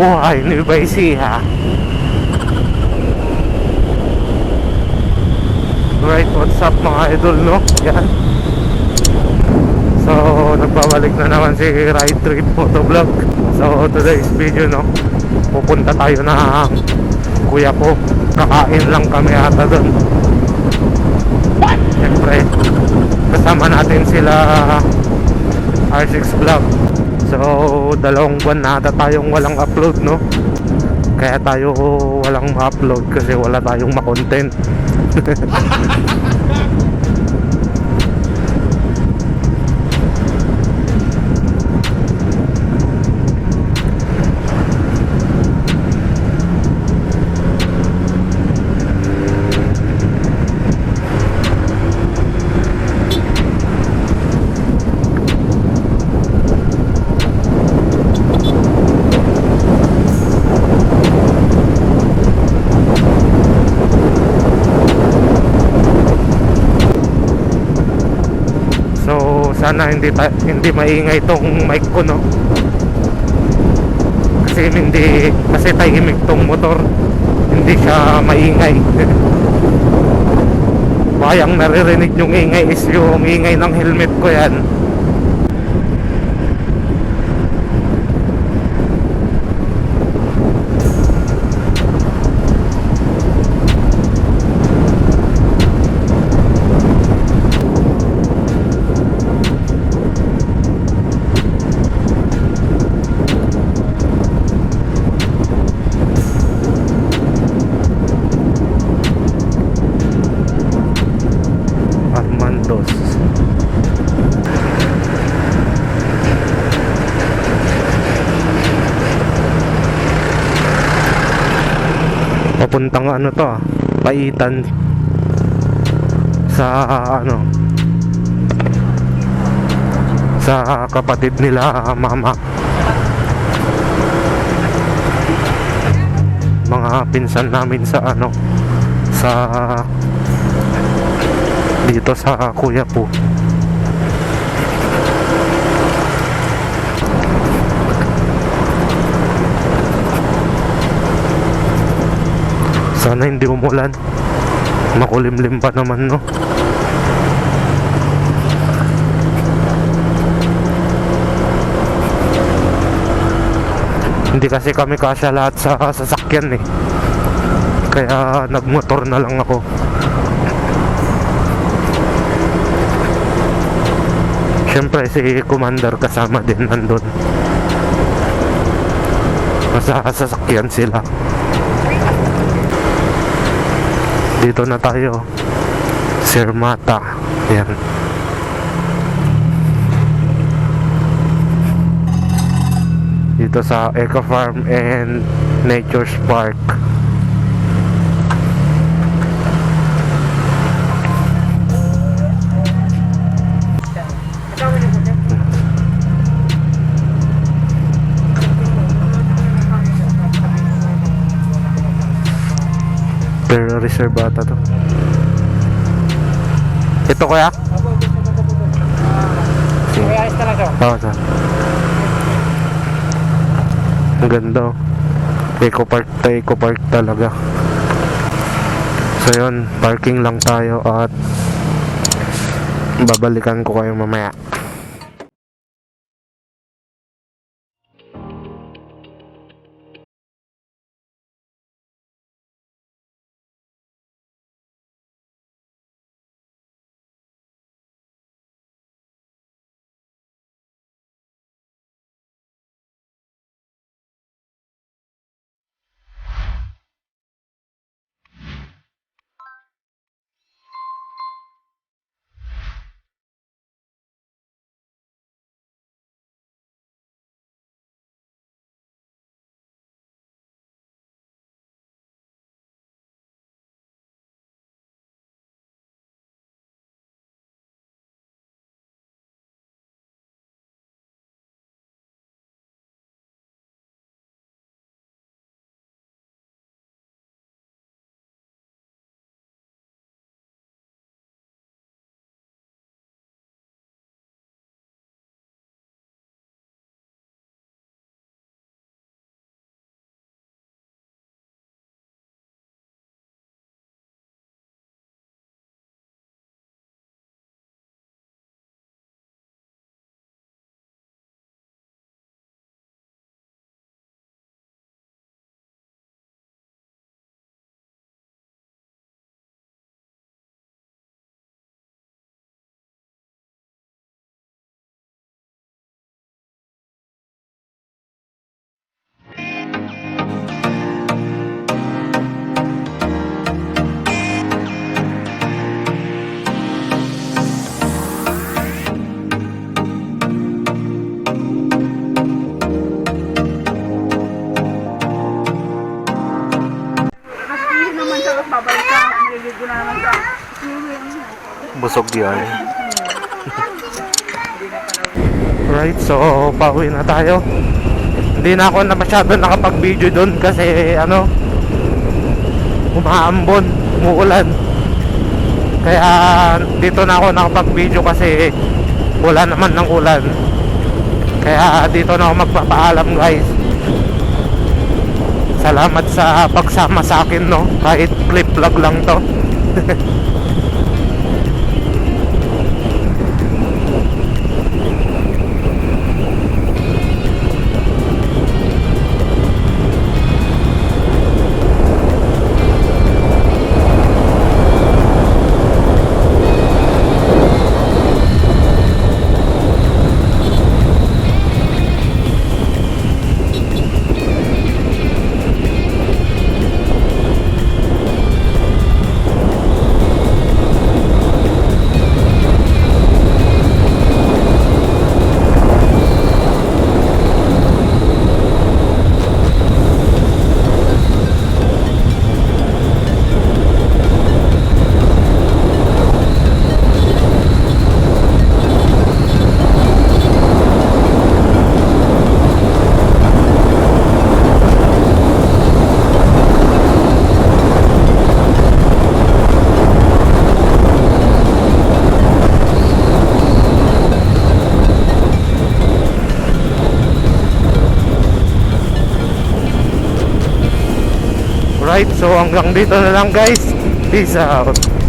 buhay ni Baisiha. Right, what's up mga idol, no? Yan. So, nagbabalik na naman si Ride Trip Motovlog. So, today's video, no? Pupunta tayo na kuya ko. Kakain lang kami ata doon. Siyempre, kasama natin sila R6 Vlog. So, dalawang buwan na ata tayong walang upload, no? Kaya tayo walang ma-upload kasi wala tayong ma-content. sana hindi ta- hindi maingay tong mic ko, no? Kasi hindi kasi tahimik tong motor. Hindi siya maingay. Bayang naririnig yung ingay is yung ingay ng helmet ko yan. Papuntang ano to Paitan. Sa ano sa kapatid nila mama. Mga pinsan namin sa ano sa dito sa kuya po sana hindi umulan makulimlim pa naman no hindi kasi kami kasya lahat sa sasakyan eh kaya nagmotor na lang ako Siyempre si Commander kasama din nandun. Nasa sasakyan sila. Dito na tayo. Sir Mata. Yan. Dito sa Eco Farm and Nature's Park. Pero reserve ata to. Ito kaya? Sige. May ayos talaga. Oo, sir. Ang ganda oh. Eco Park to Eco Park talaga. So yun, parking lang tayo at babalikan ko kayo mamaya. Tapos babalik ka, maliligo na naman yan. right, so pauwi na tayo. Hindi na ako na masyado nakapag-video doon kasi ano, umaambon, umuulan. Kaya dito na ako nakapag-video kasi wala naman ng ulan. Kaya dito na ako magpapaalam guys. Salamat sa pagsama sa akin no, kahit clip vlog lang to. Right, so hanggang dito na lang guys. Peace out.